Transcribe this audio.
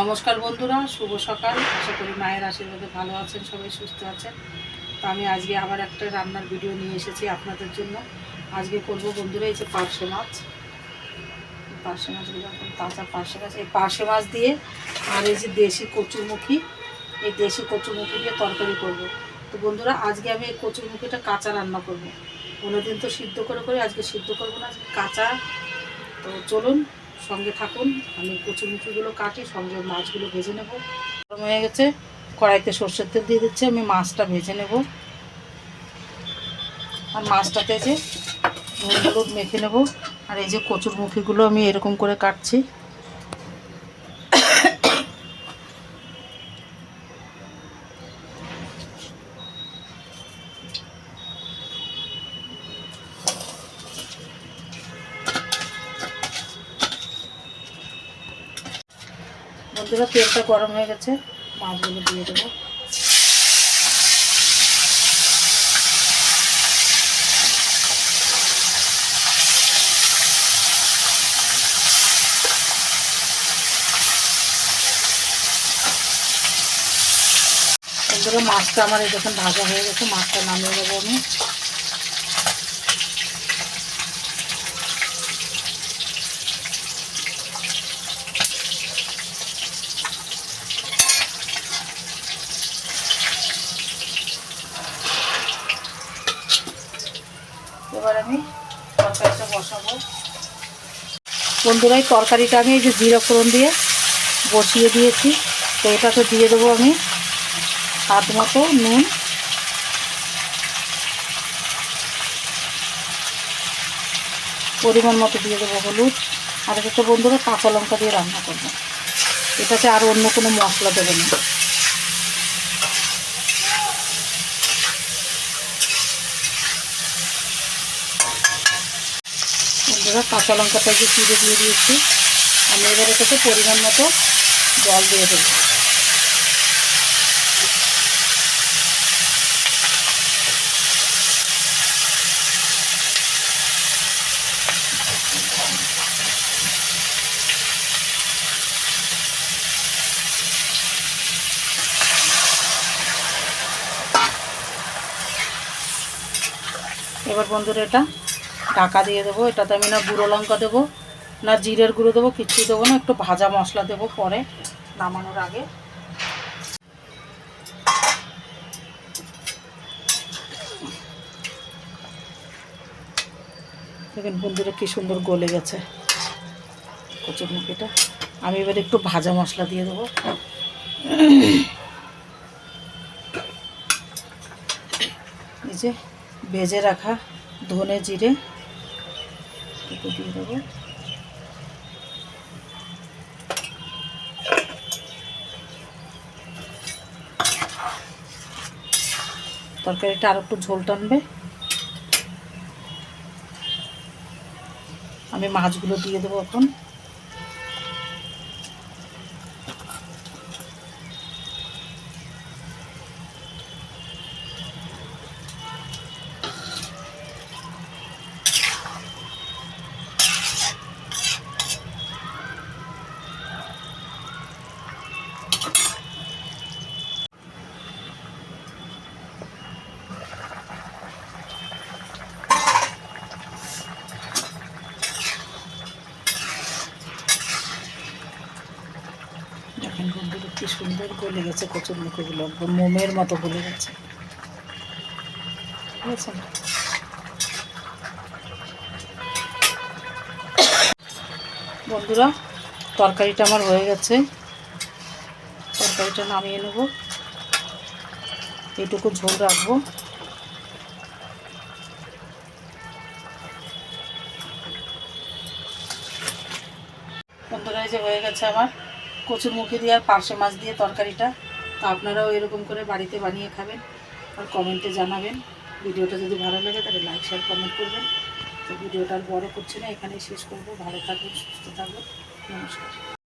নমস্কার বন্ধুরা, শুভ সকাল। আশা করি মায়ের আশীর্বাদে ভালো আছেন, সবাই সুস্থ আছেন। তো আমি আজকে আবার একটা রান্নার ভিডিও নিয়ে এসেছি আপনাদের জন্য। আজকে করব বন্ধুরা এই যে পার্শে মাছ। পার্শে মাছগুলো এখন তাজা পার্শে মাছ। এই পার্শে মাছ দিয়ে আর এই যে দেশি কচুরমুখী, এই দেশি কচুরমুখী দিয়ে তরকারি করব। তো বন্ধুরা, আজকে আমি এই কচুরমুখীটা কাঁচা রান্না করব। কোনোদিন তো সিদ্ধ করে করি, আজকে সিদ্ধ করব না, আজকে কাঁচা। তো চলুন সঙ্গে থাকুন। আমি কচুরমুখিগুলো কাটি, সঙ্গে মাছগুলো ভেজে নেব। গরম হয়ে গেছে। কড়াইতে সর্ষের তেল দিয়ে দিচ্ছি, আমি মাছটা ভেজে নেব। আর মাছটাতে যে নুন মেখে নেব। আর এই যে কচুর মুখিগুলো আমি এরকম করে কাটছি। বন্ধুরা তেলটা গরম হয়ে গেছে, মাছগুলো দিয়ে দেবো। মাছটা আমার এই দেখুন ভাজা হয়ে গেছে, মাছটা নামিয়ে নেব আমি। তরকারিটা বসাবো। বন্ধুরা, এই তরকারিটা আমি এই যে জিরা ফোড়ন দিয়ে বসিয়ে দিয়েছি। তো এটাকে দিয়ে দেবো আমি স্বাদ মতো নুন। পরিমাণ মতো দিয়ে দেবো হলুদ। আর এটা বন্ধুরা কাঁচা লঙ্কা দিয়ে রান্না করব। এটাতে আর অন্য কোনো মশলা দেবে না। বন্ধুরা, কাঁচা লঙ্কাটা যে চিড়ে দিয়ে দিয়েছি। আমি এবার এটাকে পরিমাণ মতো জল দিয়ে দেবো। এবার বন্ধুরা এটা ঢাকা দিয়ে দেবো, এটাতে আমি না গুঁড়ো লঙ্কা দেবো, না জিরের গুঁড়ো দেবো কিচ্ছু দেবো না, একটু ভাজা মশলা দেবো পরে নামানোর আগে। দেখেন বন্ধুরা কি সুন্দর গলে গেছে কচুরমুখিটা আমি এবার একটু ভাজা মশলা দিয়ে দেবো। এই যে ভেজে রাখা ধনে জিরে একটু দিয়ে দেবো। তরকারিটা আর একটু ঝোল টানবে। আমি মাছগুলো দিয়ে দেবো এখন। বন্ধুরা, কি সুন্দর গলে গেছে কচুর মুখগুলো, একদম মোমের মতো গলে গেছে। বুঝেছেন? বন্ধুরা, তরকারিটা আমার হয়ে গেছে। তরকারিটা নামিয়ে নেব। এইটুকু ঝোল রাখব। বন্ধুরা, এই যে হয়ে গেছে আমার কচুর মুখে দিয়ে আর পার্শে মাছ দিয়ে তরকারিটা, তো আপনারাও এরকম করে বাড়িতে বানিয়ে খাবেন আর কমেন্টে জানাবেন। ভিডিওটা যদি ভালো লাগে তাহলে লাইক শেয়ার কমেন্ট করবেন। তো ভিডিওটা আর বড় করছে না, এখানেই শেষ করব। ভালো থাকবেন, সুস্থ থাকবেন। নমস্কার।